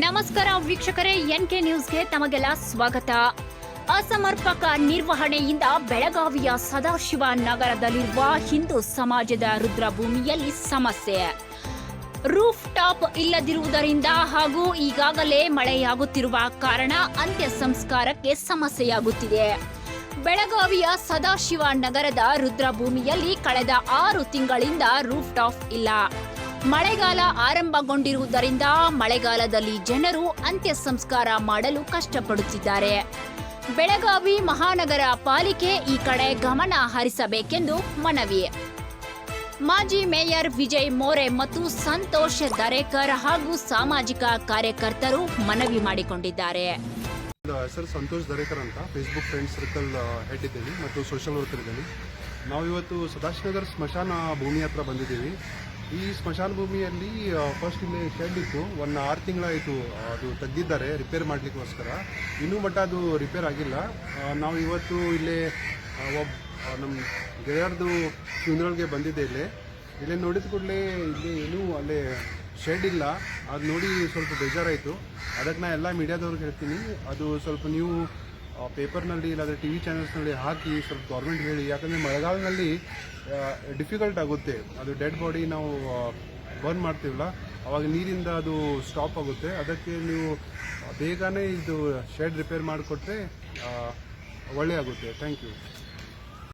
ನಮಸ್ಕಾರ ವೀಕ್ಷಕರೇ ಎನ್ಕೆ ನ್ಯೂಸ್ಗೆ ತಮಗೆಲ್ಲ ಸ್ವಾಗತ. ಅಸಮರ್ಪಕ ನಿರ್ವಹಣೆಯಿಂದ ಬೆಳಗಾವಿಯ ಸದಾಶಿವ ನಗರದಲ್ಲಿರುವ ಹಿಂದೂ ಸಮಾಜದ ರುದ್ರಭೂಮಿಯಲ್ಲಿ ಸಮಸ್ಯೆ. ರೂಫ್ ಟಾಪ್ ಇಲ್ಲದಿರುವುದರಿಂದ ಹಾಗೂ ಈಗಾಗಲೇ ಮಳೆಯಾಗುತ್ತಿರುವ ಕಾರಣ ಅಂತ್ಯ ಸಂಸ್ಕಾರಕ್ಕೆ ಸಮಸ್ಯೆಯಾಗುತ್ತಿದೆ. ಬೆಳಗಾವಿಯ ಸದಾಶಿವ ನಗರದ ರುದ್ರಭೂಮಿಯಲ್ಲಿ ಕಳೆದ ಆರು ತಿಂಗಳಿಂದ ರೂಫ್ ಟಾಪ್ ಇಲ್ಲ. ಮಳೆಗಾಲ ಆರಂಭಗೊಂಡಿರುವುದರಿಂದ ಮಳೆಗಾಲದಲ್ಲಿ ಜನರು ಅಂತ್ಯ ಸಂಸ್ಕಾರ ಮಾಡಲು ಕಷ್ಟಪಡುತ್ತಿದ್ದಾರೆ. ಬೆಳಗಾವಿ ಮಹಾನಗರ ಪಾಲಿಕೆ ಈ ಕಡೆ ಗಮನ ಹರಿಸಬೇಕೆಂದು ಮನವಿ. ಮಾಜಿ ಮೇಯರ್ ವಿಜಯ್ ಮೋರೆ ಮತ್ತು ಸಂತೋಷ್ ದರೇಕರ್ ಹಾಗೂ ಸಾಮಾಜಿಕ ಕಾರ್ಯಕರ್ತರು ಮನವಿ ಮಾಡಿಕೊಂಡಿದ್ದಾರೆ. ಹೆಸರು ಸಂತೋಷ್ ದರೇಕರ್ ಅಂತ. ಫೇಸ್ಬುಕ್ ಫ್ರೆಂಡ್ ಸರ್ಕಲ್ ಹೆಡ್ ಇದ್ದೀನಿ ಮತ್ತು ಸೋಷಿಯಲ್ ವರ್ಕರ್ ಇದ್ದೀನಿ. ನಾವು ಇವತ್ತು ಸ್ಮಶಾನ ಭೂಮಿ ಹತ್ರ ಬಂದಿದ್ದೀವಿ. ಈ ಸ್ಮಶಾನ ಭೂಮಿಯಲ್ಲಿ ಫಸ್ಟ್ ಇಲ್ಲಿ ಶೆಡ್ ಇತ್ತು. ಒಂದು ಆರು ತಿಂಗಳಾಯಿತು ಅದು ತೆಗೆದಿದ್ದಾರೆ ರಿಪೇರ್ ಮಾಡಲಿಕ್ಕೋಸ್ಕರ. ಇನ್ನೂ ಮಟ್ಟ ಅದು ರಿಪೇರ್ ಆಗಿಲ್ಲ. ನಾವು ಇವತ್ತು ಇಲ್ಲೇ ಒಬ್ಬ ನಮ್ಮ ಗೆಳೆಯರ್ದು ಫ್ಯೂನರಲ್ಗೆ ಬಂದಿದ್ದೆ ಇಲ್ಲಿ. ಇಲ್ಲಿ ನೋಡಿದ ಕೂಡಲೇ ಇಲ್ಲಿ ಏನೂ ಅಲ್ಲೇ ಶೆಡ್ ಇಲ್ಲ. ಅದು ನೋಡಿ ಸ್ವಲ್ಪ ಬೇಜಾರಾಯಿತು. ಅದಕ್ಕೆ ನಾ ಎಲ್ಲ ಮೀಡಿಯಾದವ್ರಿಗೆ ಹೇಳ್ತೀನಿ, ಅದು ಸ್ವಲ್ಪ ನೀವು ಪೇಪರ್ನಲ್ಲಿ ಇಲ್ಲಾಂದರೆ ಟಿ ವಿ ಚಾನಲ್ಸ್ನಲ್ಲಿ ಹಾಕಿ ಸ್ವಲ್ಪ ಗೌರ್ಮೆಂಟ್ ಹೇಳಿ, ಯಾಕಂದರೆ ಮಳೆಗಾಲದಲ್ಲಿ ಡಿಫಿಕಲ್ಟ್ ಆಗುತ್ತೆ. ಅದು ಡೆಡ್ ಬಾಡಿ ನಾವು ಬರ್ನ್ ಮಾಡ್ತೀವಲ್ಲ, ಅವಾಗ ನೀರಿಂದ ಅದು ಸ್ಟಾಪ್ ಆಗುತ್ತೆ. ಅದಕ್ಕೆ ನೀವು ಬೇಗನೆ ಇದು ಶೆಡ್ ರಿಪೇರ್ ಮಾಡಿಕೊಟ್ರೆ ಒಳ್ಳೆ ಆಗುತ್ತೆ. Thank you